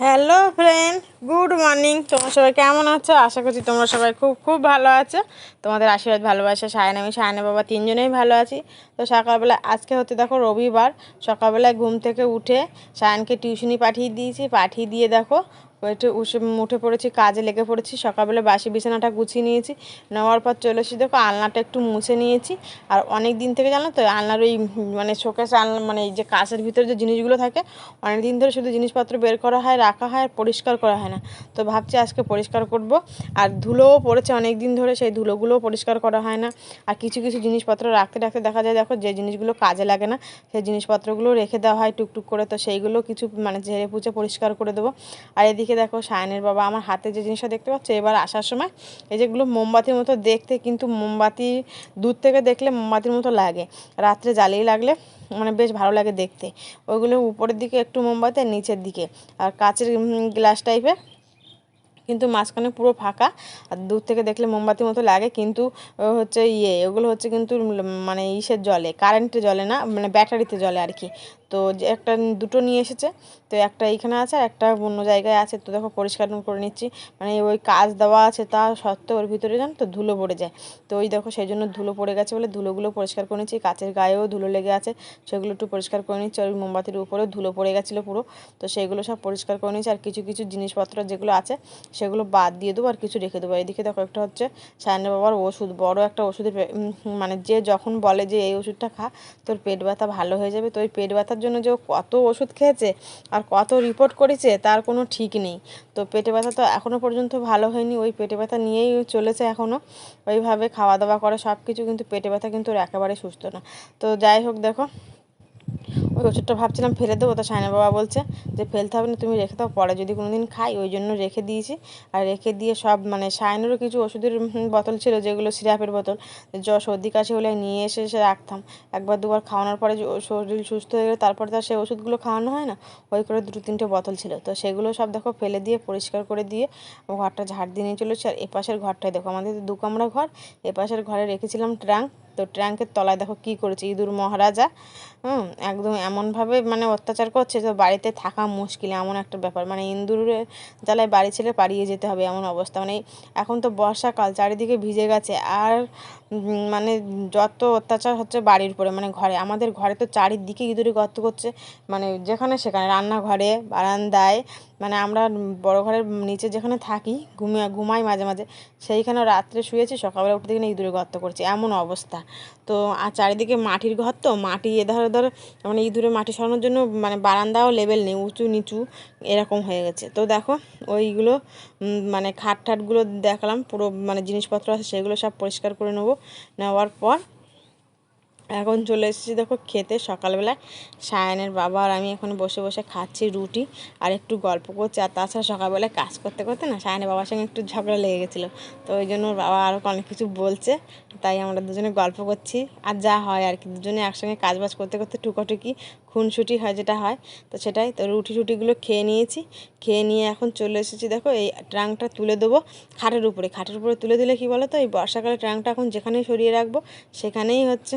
Hello friend good morning তোমরা সবাই কেমন আছো? আশা করছি তোমরা সবাই খুব খুব ভালো আছো। তোমাদের আশীর্বাদ, ভালোবাসা, সায়ন আমি সায়না বাবা তিনজনেই ভালো আছি। তো সকালবেলা, আজকে হচ্ছে দেখো রবিবার। সকালবেলায় ঘুম থেকে উঠে সায়নকে টিউশনি পাঠিয়ে দিয়েছি। পাঠিয়ে দিয়ে দেখো একটু উঠে পড়েছি, কাজে লেগে পড়েছি, সকালবেলা বাসি বিছানাটা গুছিয়ে নিয়েছি, নেওয়ার পর চলে এসেছি, দেখো আলনাটা একটু মুছে নিয়েছি, আর অনেক দিন থেকে জানো তো আলনার ওই মানে শোকেস আলনা মানে এই যে কাঁচের ভিতরে যে জিনিসগুলো থাকে, অনেক দিন ধরে শুধু জিনিসপত্র বের করা হয়, রাখা হয় পরিষ্কার করা হয় না। তো ভাবছি আজকে পরিষ্কার করব, আর ধুলোও পড়েছে অনেক দিন ধরে, সেই ধুলোগুলোও পরিষ্কার করা হয় না। আর কিছু কিছু জিনিসপত্র রাখতে রাখতে দেখা যায়, দেখো যে জিনিসগুলো কাজে লাগে না, সেই জিনিসপত্রগুলো রেখে দেওয়া হয় টুকটুক করে, তো সেইগুলো কিছু মানে ঝেড়ে পুচে পরিষ্কার করে দেবো। আর এদিকে দেখো সায়নের বাবা আমার হাতে যে জিনিসটা দেখতে পাচ্ছ, এবার আসার সময় এই যেগুলো মোমবাতির মতো দেখতে কিন্তু মোমবাতি দূর থেকে দেখলে মোমবাতির মতো লাগে। রাত্রে জ্বালিয়ে লাগলে মানে বেশ ভালো লাগে দেখতে। ওইগুলো উপরের দিকে একটু মোমবাতি আর নিচের দিকে। আর কাচের গ্লাস টাইপের কিন্তু মাঝখানে পুরো ফাঁকা। আর দূর থেকে দেখলে মোমবাতির মতো লাগে। কিন্তু হচ্ছে ইয়ে ওগুলো হচ্ছে কিন্তু মানে ইসের জলে কারেন্টে জলে না মানে ব্যাটারিতে জলে আর কি তো যে একটা দুটো নিয়ে এসেছে, তো একটা এইখানে আছে আর একটা অন্য জায়গায় আছে। তো দেখো পরিষ্কার করে নিচ্ছি। মানে ওই কাজ দেওয়া আছে তা সত্ত্বেও ওর ভিতরে জানো তো ধুলো পড়ে যায়। তো ওই দেখো সেই জন্য ধুলো পড়ে গেছে বলে ধুলোগুলো পরিষ্কার করে নিচ্ছি। কাচের গায়েও ধুলো লেগে আছে, সেগুলো একটু পরিষ্কার করে নিচ্ছি। ওই মোমবাতির উপরেও ধুলো পড়ে গেছিল পুরো। তো সেগুলো সব পরিষ্কার করে নিচ্ছি আর কিছু কিছু জিনিসপত্র যেগুলো আছে সেগুলো বাদ দিয়ে দেবো আর কিছু রেখে দেবো। এদিকে দেখো একটা হচ্ছে সায়নের বাবার ওষুধ, বড় একটা ওষুধের মানে যে যখন বলে যে এই ওষুধটা খা, তোর পেট ব্যথা ভালো হয়ে যাবে। তো ওই পেট ব্যথার জন্য যে কত ওষুধ খেয়েছে আর কত রিপোর্ট করেছে, তার কোনো ঠিক নেই। তো পেটে ব্যথা তো এখনও পর্যন্ত ভালো হয়নি, ওই পেটে ব্যথা নিয়েই চলেছে এখনও ওইভাবে খাওয়া দাওয়া করে সব কিছু কিন্তু পেটে ব্যথা কিন্তু একেবারে সুস্থ না। তো যাই হোক, দেখো। ওই ওষুধটা ভাবছিলাম ফেলে দেবো, তো সায়না বাবা বলছে যে ফেলতে হবে না, তুমি রেখে দাও, পরে যদি কোনো দিন খাই, ওই জন্য রেখে দিয়েছি। আর রেখে দিয়ে সব মানে সায়নেরও কিছু ওষুধের বোতল ছিল, যেগুলো সিরাপের বোতল, জ্বর, সর্দি, কাশি হলে নিয়ে এসে এসে রাখতাম। একবার দুবার খাওয়ানোর পরে শরীর সুস্থ হয়ে গেলে, তারপরে তো আর সেই ওষুধগুলো খাওয়ানো হয় না, ওই করে দু তিনটে বোতল ছিল। তো সেগুলো সব দেখো ফেলে দিয়ে, পরিষ্কার করে দিয়ে, ঘরটা ঝাড় দিয়ে নিয়ে চলেছি। আর এপাশের ঘরটায় দেখো, আমাদের দু কামরা ঘর, এপাশের ঘরে রেখেছিলাম ট্রাঙ্ক। তো ট্রাঙ্কের তলায় দেখো কী করেছে ইঁদুর মহারাজা। হুম, একদম এমনভাবে মানে অত্যাচার করছে তো বাড়িতে থাকা মুশকিল, এমন একটা ব্যাপার। মানে ইঁদুরের জ্বালায় বাড়ি ছেড়ে পালিয়ে যেতে হবে এমন অবস্থা। মানে এখন তো বর্ষাকাল, চারিদিকে ভিজে গেছে আর মানে যত অত্যাচার হচ্ছে বাড়ির উপরে। মানে ঘরে, আমাদের ঘরে তো চারিদিকে ইঁদুরে গর্ত করছে। মানে যেখানে সেখানে, রান্নাঘরে, বারান্দায় মানে আমরা বড় ঘরের নিচে যেখানে থাকি, ঘুমিয়ে, ঘুমাই মাঝে মাঝে সেইখানে রাত্রে শুয়েছি, সকালবেলা উঠে দেখি ইঁদুরে গর্ত করছে, এমন অবস্থা। তো আর চারিদিকে মাটির ঘর তো, মাটি এ এধারে ধরে মানে ইঁদুরে মাটি সরানোর জন্য মানে বারান্দাও লেভেল নেই, উঁচু নিচু, এরকম হয়ে গেছে। তো দেখো, ওইগুলো মানে খাট ঠাটগুলো দেখালাম, পুরো মানে জিনিসপত্র আছে, সেগুলো সব পরিষ্কার করে নেব। নেওয়ার পর এখন চলে এসেছি দেখো খেতে সকালবেলায়। সায়নের বাবা আর আমি এখন বসে বসে খাচ্ছি রুটি আর একটু গল্প করছি। আর তাছাড়া সকালবেলায় কাজ করতে করতে না সায়নের বাবার সঙ্গে একটু ঝগড়া লেগে গেছিল। তো ওই জন্য বাবা আরও অনেক কিছু বলছে। তাই আমরা দুজনে গল্প করছি। আর যা হয় আর কি, দুজনে একসঙ্গে কাজ বাজ করতে করতে টুকাটুকি, খুনসুটি হয় যেটা হয়, তো সেটাই। তো রুটি টুটিগুলো খেয়ে নিয়েছি। খেয়ে নিয়ে এখন চলে এসেছি দেখো এই ট্রাঙ্কটা তুলে দেবো খাটের উপরে। খাটের উপরে তুলে দিলে কি বলো তো এই বর্ষাকালে ট্রাঙ্কটা এখন যেখানেই সরিয়ে রাখব, সেখানেই হচ্ছে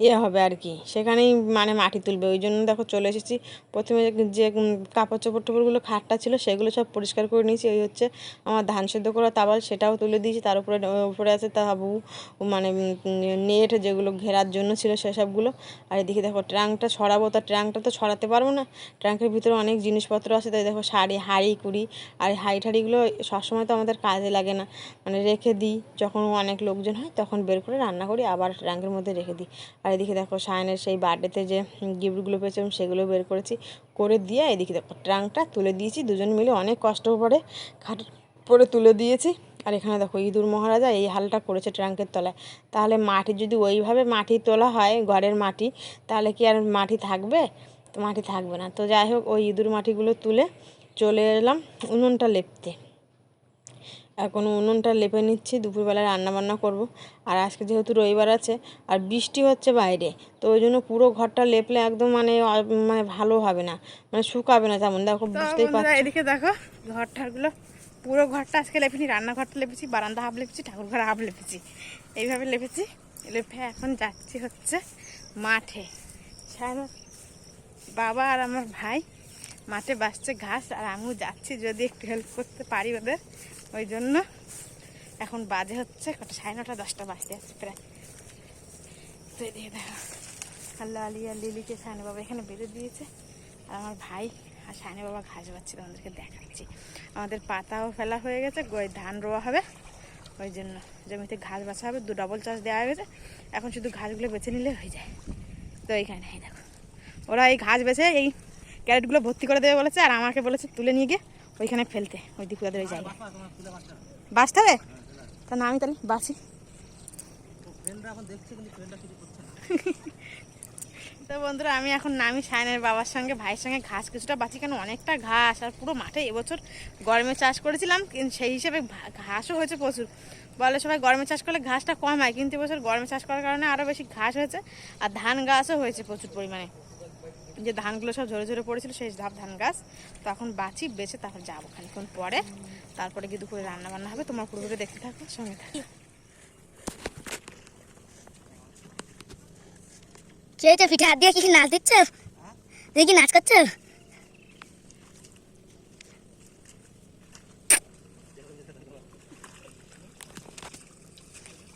ইয়ে হবে আর কি। সেখানেই মানে মাটি তুলবে। ওই জন্য দেখো চলে এসেছি। প্রথমে যে কাপড় চোপড় টোপড়গুলো খাটটা ছিল, সেগুলো সব পরিষ্কার করে নিয়েছি। ওই হচ্ছে আমার ধান সেদ্ধ করা তাবাল সেটাও তুলে দিয়েছি। তার উপরে উপরে আছে তাবু মানে নেট, যেগুলো ঘেরার জন্য ছিল সেসবগুলো। আর এদিকে দেখো ট্রাঙ্কটা ছড়াবো তা ট্রাঙ্কটা তো ছড়াতে পারব না। ট্রাঙ্কের ভিতরে অনেক জিনিসপত্র আছে। তাই দেখো শাড়ি, হাড়ি, কুড়ি আর হাড়ি ঠাড়িগুলো সবসময় তো আমাদের কাজে লাগে না। মানে রেখে দিই। যখন অনেক লোকজন হয়, তখন বের করে রান্না করি, আবার ট্রাঙ্কের মধ্যে রেখে দিই। আর এদিকে দেখো সায়নের সেই বার্থডেতে যে গিফটগুলো পেয়েছিলাম সেগুলো বের করেছি, করে দিয়ে এদিকে দেখো ট্রাঙ্কটা তুলে দিয়েছি, দুজন মিলে অনেক কষ্ট করে খাট পরে তুলে দিয়েছি। আর এখানে দেখো ইঁদুর মহারাজা এই হালটা করেছে ট্রাঙ্কের তলায়। তাহলে মাটি যদি ওইভাবে মাটি তোলা হয় ঘরের মাটি, তাহলে কি আর মাটি থাকবে? তো মাটি থাকবে না। তো যাই হোক, ওই ইঁদুর মাটিগুলো তুলে চলে এলাম উনুনটা লেপতে। এখন উনুনটা লেপে নিচ্ছি দুপুরবেলা রান্না বান্না করব। আর আজকে যেহেতু রবিবার আছে আর বৃষ্টি হচ্ছে বাইরে তো ওই জন্য পুরো ঘরটা লেপলে একদম মানে মানে ভালো হবে না মানে শুকাবে না তেমন। দেখো বুঝতেই পারছ এদিকে দেখো ঘর ঠারগুলো পুরো ঘরটা আজকে লেপিনি রান্নাঘরটা লেপেছি বারান্দা হাফ লেপেছি ঠাকুর ঘর হাফ লেপেছি। এইভাবে লেপেছি লেপে এখন যাচ্ছি হচ্ছে মাঠে। বাবা আর আমার ভাই মাঠে বাসছে ঘাস আর আমিও যাচ্ছি যদি একটু হেল্প করতে পারি ওদের। ওই জন্য এখন বাজে হচ্ছে কটা, সাড়ে নটা, দশটা বাজতে যাচ্ছে প্রায়। তো এদিকে দেখো, আল্লাহ আলী আর লিলিকে সায়নে বাবা এখানে বেঁধে দিয়েছে। আর আমার ভাই আর সায়নে বাবা ঘাস বাচ্ছে, তোমাদেরকে দেখাচ্ছি। আমাদের পাতাও ফেলা হয়ে গেছে গই ধান রোয়া হবে। ওই জন্য জমিতে ঘাস বাছা হবে, দু ডবল চাষ দেওয়া হয়ে গেছে। এখন শুধু ঘাসগুলো বেছে নিলে হয়ে যায়। তো এইখানে, এই দেখো। ওরা এই ঘাস বেছে এই ক্যারেটগুলো ভর্তি করে দেবে বলেছে, আর আমাকে বলেছে তুলে নিয়ে গিয়ে ওইখানে ফেলতে ওই দিকুয়াদের ওই জায়গায়। বাঁচতে হবে? তা না আমি তাহলে বাঁচি। তো বন্ধুরা আমি এখন নামি সায়নের বাবার সঙ্গে ভাইয়ের সঙ্গে ঘাস কিছুটা বাঁচি কেন অনেকটা ঘাস আর পুরো মাঠে এবছর গরমে চাষ করেছিলাম কিন্তু সেই হিসেবে ঘাসও হয়েছে প্রচুর। বলে সবাই গরমে চাষ করলে ঘাসটা কম হয় কিন্তু এবছর গরমে চাষ করার কারণে আরও বেশি ঘাস হয়েছে আর ধান গাছও হয়েছে প্রচুর পরিমাণে। যে ধানগুলো সব ঝরে ঝরে পড়েছিল, সেই ধাপ ধান গাছ। তখন বাঁচি বেছে তারপর যাব খানিক্ষণ পরে। তারপরে গিয়ে দুপুরে রান্না বান্না হবে। তোমার পুরোপুরি দেখতে থাকো, সঙ্গে থাকো। পিঠে হাত দিয়ে কি নাচ নাচ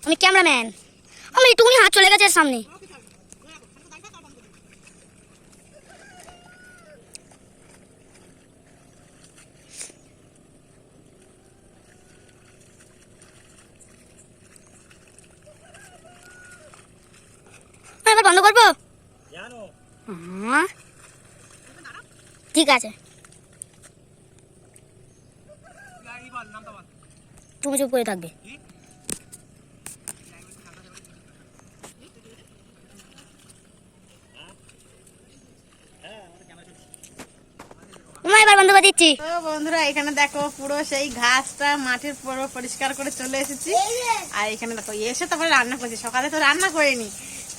আমি ক্যামেরাম্যান। আমার একটুখানি হাত চলে গেছে সামনে। বন্ধ করব। ঠিক আছে। তুমি চুপ করে থাকবে। এবার বন্ধ করে দিচ্ছি। বন্ধুরা এখানে দেখো পুরো সেই ঘাসটা মাঠের পুরো পরিষ্কার করে চলে এসেছি। আর এখানে দেখো এসে তারপরে রান্না করছি। সকালে তো রান্না করিনি।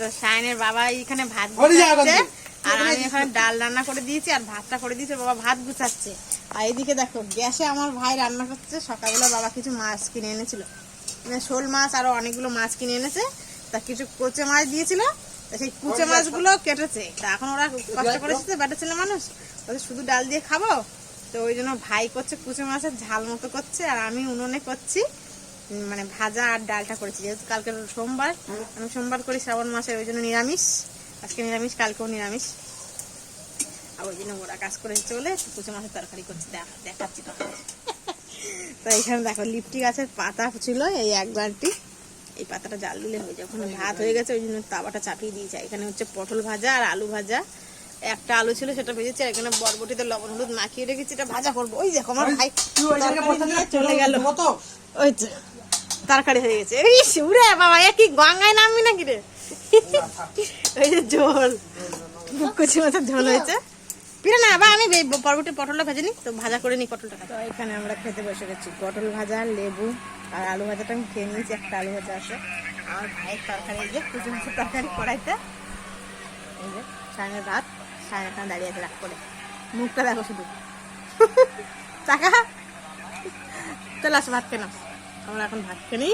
তো সায়নের বাবা এখানে ভাত গুছাচ্ছে। আর আমি এখানে ডাল রান্না করে দিয়েছি আর ভাতটা করে দিয়েছি বাবা ভাত গুছাচ্ছে। আর এইদিকে দেখো গ্যাসে আমার ভাই রান্না করছে। সকালবেলা বাবা কিছু মাছ কিনে এনেছিল। মানে শোল মাছ আরও অনেকগুলো মাছ কিনে এনেছে। তা কিছু কোচে মাছ দিয়েছিল। তা সেই কুচে মাছগুলো কেটেছে। তা এখন ওরা কষ্ট করেছে তো বেটা ছেলে মানুষ ওদের শুধু ডাল দিয়ে খাব? তো ওই জন্য ভাই করছে কুচে মাছের ঝাল মতো করছে। আর আমি উনুনে করছি। মানে ভাজা আর ডালটা করেছি। যেহেতু কালকে সোমবার আমি সোমবার করি শ্রাবণ মাসে ওই জন্য নিরামিষ। আজকে নিরামিষ কালকেও নিরামিষ। আর ওই জন্য ওরা কাজ করে একটু কুচে মাছের তরকারি করছি। দেখাচ্ছি তো এখানে দেখো লিপটি গাছের পাতা ছিল এই এক বালতি। এই পাতাটা জাল দিলে হয়ে যায়। ওখানে ভাত হয়ে গেছে ওই জন্য তাওয়াটা চাপিয়ে দিয়েছে। এখানে হচ্ছে পটল ভাজা আর আলু ভাজা। একটা আলু ছিল সেটা ভেজেছি আর এখানে বরবটিতে লবণ হলুদ মাখিয়ে রেখেছি এটা ভাজা করব। ওই দেখো আমার ভাই চলে গেল। ওই তরকারি হয়ে গেছে। এই শিউরে বাবা, এ কি গঙ্গায় নামবি নাকি রে? ওই যে ঝোল। কুচি মাছের ঝোল হয়েছে। পিরে না, বা আমি পরবর্তী পটলটা ভেজে নিই, তো ভাজা করে নিই পটলটা তো এখানে আমরা খেতে বসে গেছি। পটল ভাজা, লেবু আর আলু ভাজাটা আমি খেয়ে নিয়েছি। একটা আলু ভাজা আছে। আমার ভাইয়ের তরকারি, এই যে কুচি মাছের তরকারি কড়াইতে। এই যে সায়নের ভাত সায়ন এখানে দাঁড়িয়ে আছে রাগ করে। মুখটা দেখো শুধু। চাকা। চলে আসো, ভাত কেন আমরা এখন ভাত খেয়ে নিই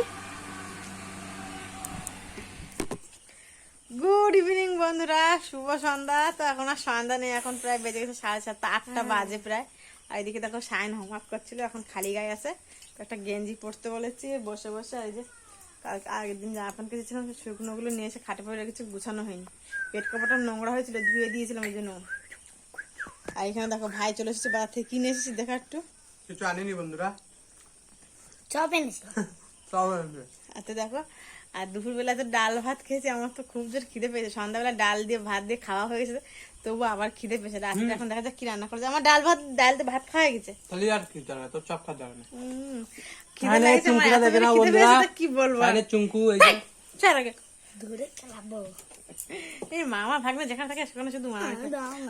গুড ইভিনিং বন্ধুরা। শুভ সন্ধ্যা। তো এখন আর সন্ধ্যা নেই এখন প্রায় বেজে গেছে সাড়ে সাতটা আটটা বাজে প্রায়। আর এদিকে দেখো সাইন হোমওয়ার্ক করছিল এখন খালি গায়ে আছে। একটা গেঞ্জি পরতে বলেছি বসে বসে আর এই যে কালকে আগের দিন জামা প্যান্ট কেটেছিলাম শুকনোগুলো নিয়ে এসে খাটে পরে রেখেছি গুছানো হয়নি। পেট কাপড়টা নোংরা হয়েছিল ধুয়ে দিয়েছিলাম ওই জন্য আর এখানে দেখো ভাই চলে এসেছে বাজার থেকে কিনে এসেছি দেখা একটু। কিছু আনিনি বন্ধুরা। চপ এনেছি সব এনেছি আচ্ছা দেখো আর দুপুরবেলা তো ডাল ভাত খেয়েছি আমার তো খুব জোর খিদে পেয়েছে। সন্ধ্যাবেলা ডাল দিয়ে ভাত দিয়ে খাওয়া হয়ে গেছে তবু আবার খিদে পেয়েছে। রাত্রে এখন দেখা যাক কি রান্না করেছে আমার ডাল ভাত ডাল দিয়ে ভাত খাওয়া হয়ে গেছে। তাহলে আর কি জানা তোর চপ খাওয়া যাবে না খিদে পেয়েছে আমার কি বলব চুঙ্কু এই যে ছাড় আগে। দূরে চালাবো এই মামা ভাগ্নে যেখানে থাকে সেখানে শুধু মামা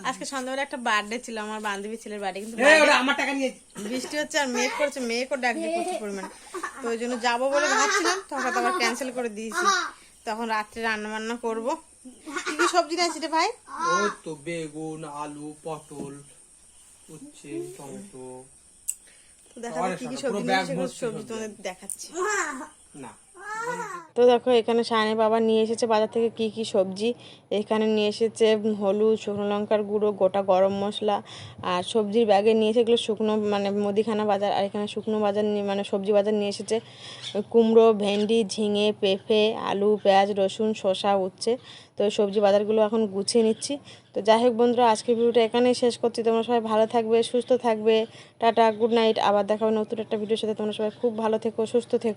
আজকে সন্ধ্যাবেলা একটা বার্থডে ছিল আমার বান্ধবী ছেলের বাড়ি কিন্তু আমার টাকা নিয়ে বৃষ্টি হচ্ছে আর মেঘ করছে মেঘও ডাকছে প্রচুর পরিমাণে। তো ওই জন্য যাব বলে ভাবছিলাম তখন আবার ক্যান্সেল করে দিয়েছি। তখন রাত্রে রান্না বান্না করব। কি কি সবজি নিয়েছি রে ভাই? ওই তো বেগুন আলু পটল উচ্ছে টমেটো। তো দেখাবো কি নিয়েছি সবজি সবজি। তোমাদের দেখাচ্ছি। না। তো দেখো, এখানে সায়নের বাবা নিয়ে এসেছে বাজার থেকে কি কি সবজি। এখানে নিয়ে এসেছে হলুদ, শুকনো লঙ্কার গুঁড়ো, গোটা গরম মশলা আর সবজির ব্যাগে নিয়ে এসে এগুলো শুকনো মানে মুদিখানা বাজার আর এখানে শুকনো বাজার নিয়ে মানে সবজি বাজার নিয়ে এসেছে। কুমড়ো, ভেন্ডি, ঝিঙে, পেঁপে, আলু, পেঁয়াজ, রসুন, শসা, উচ্ছে। তো সবজি বাজারগুলো এখন গুছিয়ে নিচ্ছি। তো যাই হোক বন্ধুরা, আজকের ভিডিওটা এখানেই শেষ করছি। তোমরা সবাই ভালো থাকবে, সুস্থ থাকবে। Tata, good night. আবার দেখাবে নতুন একটা ভিডিওর সাথে। তোমরা সবাই খুব ভালো থেকো, সুস্থ থেকো।